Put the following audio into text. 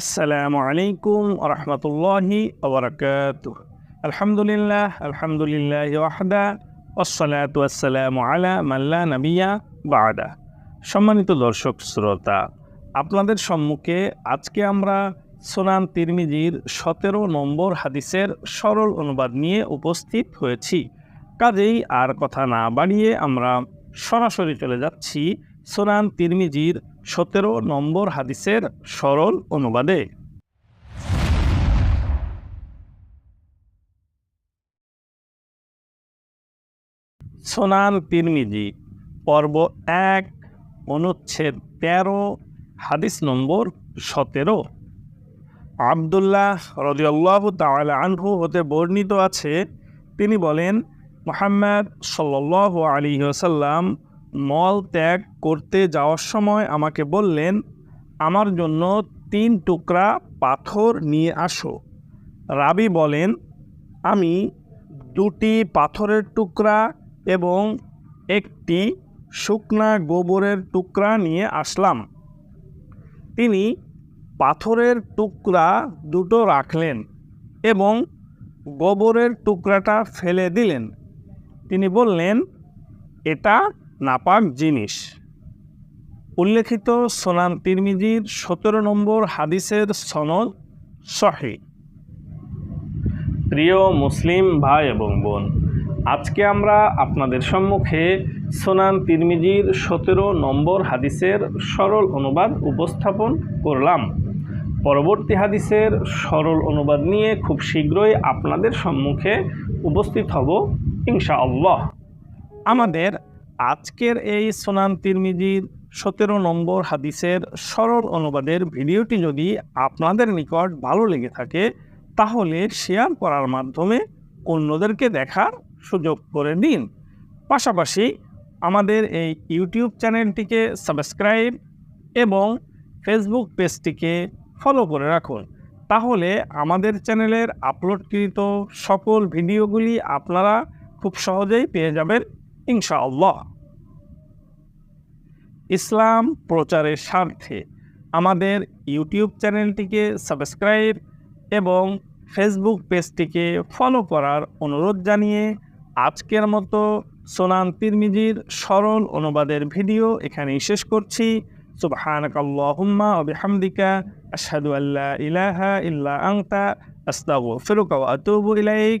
আসসালামু আলাইকুম রহমতুল্লাহি ওবরাকাত। আলহামদুলিল্লাহ আলহামদুলিল্লাহ ওয়াহদা ওসলাতু আসসালামু আলা মাল্লা নবিয়া বাদা। সম্মানিত দর্শক, শ্রোতা, আপনাদের সম্মুখে আজকে আমরা সোনান তিরমিজির সতেরো নম্বর হাদিসের সরল অনুবাদ নিয়ে উপস্থিত হয়েছি। কাজেই আর কথা না বাড়িয়ে আমরা সরাসরি চলে যাচ্ছি সোনান তিরমিজির সতেরো নম্বর হাদিসের সরল অনুবাদে। সোনান তিরমিজি, পর্ব এক, অনুচ্ছেদ তেরো, হাদিস নম্বর সতেরো। আবদুল্লাহ রদিয়াল্লাহ তাআলা আনহু হতে বর্ণিত আছে, তিনি বলেন, মোহাম্মদ সাল্লাহ আলী ওসাল্লাম মল ত্যাগ করতে যাওয়ার সময় আমাকে বললেন, আমার জন্য তিন টুকরা পাথর নিয়ে আসো। রাবি বলেন, আমি দুটি পাথরের টুকরা এবং একটি শুকনা গোবরের টুকরা নিয়ে আসলাম। তিনি পাথরের টুকরা দুটো রাখলেন এবং গোবরের টুকরাটা ফেলে দিলেন। তিনি বললেন, এটা নাপাক জিনিস। উল্লেখিত সোনান তিরমিজির সতেরো নম্বর হাদিসের সনদ সহি। প্রিয় মুসলিম ভাই এবং বোন, আজকে আমরা আপনাদের সম্মুখে সোনান তিরমিজির সতেরো নম্বর হাদিসের সরল অনুবাদ উপস্থাপন করলাম। পরবর্তী হাদিসের সরল অনুবাদ নিয়ে খুব শীঘ্রই আপনাদের সম্মুখে উপস্থিত হব ইনশাআল্লাহ। আমাদের আজকের এই সোনান তিরমিজির সতেরো নম্বর হাদিসের সরল অনুবাদের ভিডিওটি যদি আপনাদের নিকট ভালো লেগে থাকে, তাহলে শেয়ার করার মাধ্যমে অন্যদেরকে দেখার সুযোগ করে দিন। পাশাপাশি আমাদের এই ইউটিউব চ্যানেলটিকে সাবস্ক্রাইব এবং ফেসবুক পেজটিকে ফলো করে রাখুন। তাহলে আমাদের চ্যানেলের আপলোডকৃত সকল ভিডিওগুলি আপনারা খুব সহজেই পেয়ে যাবেন। ইনশাআল্লাহ। ইসলাম প্রচারের স্বার্থে আমাদের ইউটিউব চ্যানেলটিকে সাবস্ক্রাইব এবং ফেসবুক পেজটিকে ফলো করার অনুরোধ জানিয়ে আজকের মতো সোনান তিরমিজির সরল অনুবাদের ভিডিও এখানেই শেষ করছি। সুবহানাকাল্লাহুম্মা ওয়া বিহামদিকা আশহাদু আল্লা ইলাহা ইল্লা আংতা আস্তাগফিরুকা ওয়া আতুবু ইলাইক।